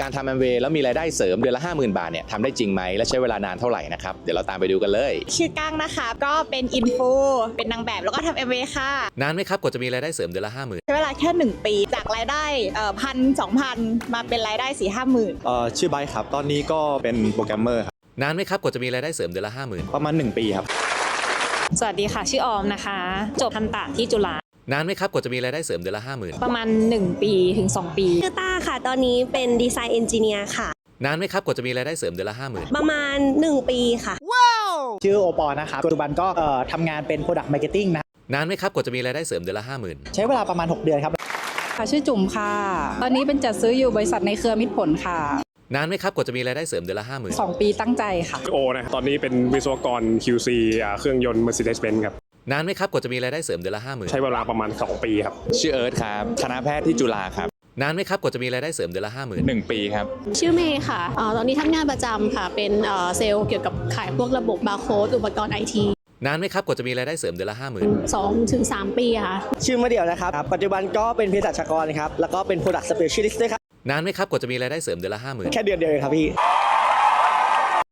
การทำแอมเวย์แล้วมีรายได้เสริมเดือนละ 50,000 บาทเนี่ยทำได้จริงไหมและใช้เวลานานเท่าไหร่นะครับ เดี๋ยวเราตามไปดูกันเลย ชื่อก้างนะคะ ก็เป็นอินฟูเป็นนางแบบแล้วก็ทำเอเวค่ะ นานไหมครับกว่าจะมีรายได้เสริมเดือนละ 50,000 ใช้เวลาแค่ 1 ปี จากรายได้พันสองพันมาเป็นรายได้สี่ห้าหมื่นเอ่อชื่อไบค์ครับ ตอนนี้ก็เป็นโปรแกรมเมอร์ครับ นานไหมครับกว่าจะมีรายได้เสริมเดือนละ50,000ประมาณ 1 ปีครับ สวัสดีค่ะ ชื่อออมนะคะ จบทันตะที่จุฬานานไหมครับกว่าจะมีรายได้เสริมเดือนละ50,000ประมาณ 1 ปีถึง 2 ปี ชื่อต้า ค่ะ ตอนนี้เป็นดีไซน์เอนจิเนียร์ค่ะ นานไหมครับกว่าจะมีรายได้เสริมเดือนละ50,000ประมาณ 1 ปีค่ะ ชื่อโอปอนะครับปัจจุบันก็เอ่อทำงานเป็น Product Marketing นะนานไหมครับกว่าจะมีรายได้เสริมเดือนละ50,000ใช้เวลาประมาณ 6 เดือนครับ ค่ะชื่อจุ๋มค่ะ ตอนนี้เป็นจัดซื้ออยู่บริษัทในเครือมิตรผลค่ะ นานไหมครับกว่าจะมีรายได้เสริมเดือนละ50,000 2ปีตั้งใจค่ะ โอนะตอนนี้เป็นวิศวกร QC อ่าเครื่องยนต์ Mercedes-Benz ครับ นานไหมครับกว่าจะมีรายได้เสริมเดือนละ50,000ใช้เวลาประมาณ 2 ปีครับ ชื่อเอิร์ธครับ คณะแพทย์ที่จุฬาครับ นานไหมครับกว่าจะมีรายได้เสริมเดือนละ50,000 1ปีครับ ชื่อเมย์ค่ะเอ่อตอนนี้ทำงานประจำค่ะ เป็นเอ่อเซลล์เกี่ยวกับขายพวกระบบบาร์โค้ดอุปกรณ์ไอทีนานไหมครับกว่าจะมีรายได้เสริมเดือนละ50,000สองถึงสามปีค่ะ ชื่อมะเดี่ยวนะครับ ปัจจุบันก็เป็นเภสัชกรครับ แล้วก็เป็น Product Specialist ด้วยครับ นานไหมครับกว่าจะมีรายได้เสริมเดือนละ50,000แค่เดือนเดียวเองครับพี่